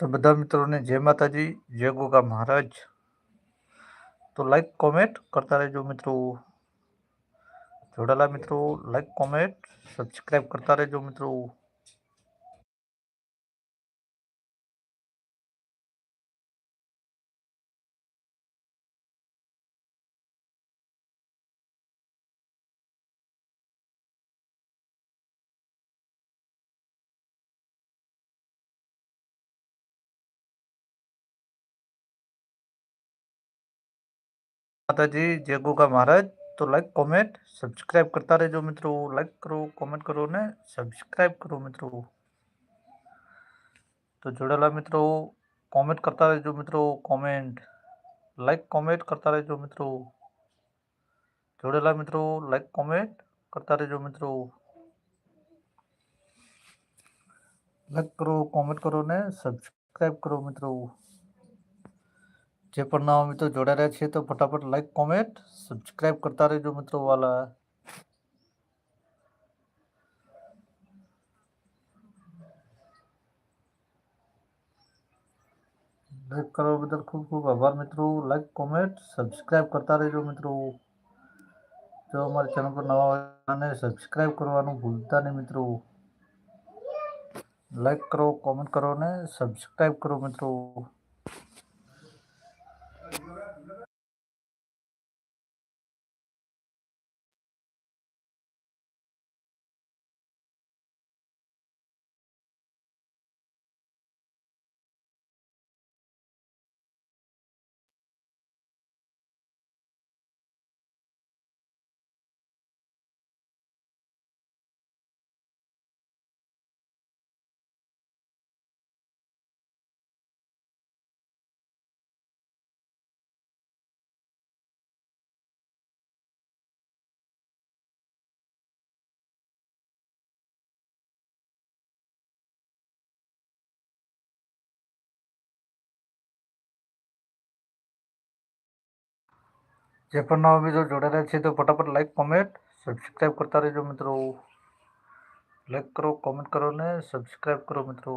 તો બધા મિત્રોને જય માતાજી જય ગોગા મહારાજ તો લાઈક કોમેન્ટ કરતા રહેજો મિત્રો જોડાયેલા મિત્રો લાઈક કોમેન્ટ સબસ્ક્રાઈબ કરતા રહેજો મિત્રો માતાજી જય ગોગા મહારાજ તો લાઈક કોમેન્ટ સબસ્ક્રાઈબ કરતા રહેજો મિત્રો લાઈક કરો કોમેન્ટ કરો ને સબસ્ક્રાઈબ કરો મિત્રો તો જોડેલા મિત્રો કોમેન્ટ કરતા રહેજો મિત્રો કોમેન્ટ લાઈક કોમેન્ટ કરતા રહેજો મિત્રો જોડેલા મિત્રો લાઈક કોમેન્ટ કરતા રહેજો મિત્રો લાઈક કરો કોમેન્ટ કરો ને સબસ્ક્રાઈબ કરો મિત્રો જે પણ નવા મિત્રો જોડાયા છે તો ફટાફટ લાઈક કોમેન્ટ સબસ્ક્રાઈબ કરતા રહેજો મિત્રો વાલા લાઈક કરવા બદલ ખૂબ ખૂબ આભાર મિત્રો લાઈક કોમેન્ટ સબસ્ક્રાઈબ કરતા રહેજો મિત્રો જો અમારી ચેનલ પર નવા હોય અને સબસ્ક્રાઈબ કરવાનું ભૂલતા નહીં મિત્રો લાઈક કરો કોમેન્ટ કરો ને સબસ્ક્રાઈબ કરો મિત્રો જે પણ નવા મિત્રો જોડાયેલા છે તો ફટાફટ લાઈક કોમેન્ટ સબસ્ક્રાઈબ કરતા રહેજો મિત્રો લાઈક કરો કોમેન્ટ કરો ને સબસ્ક્રાઈબ કરો મિત્રો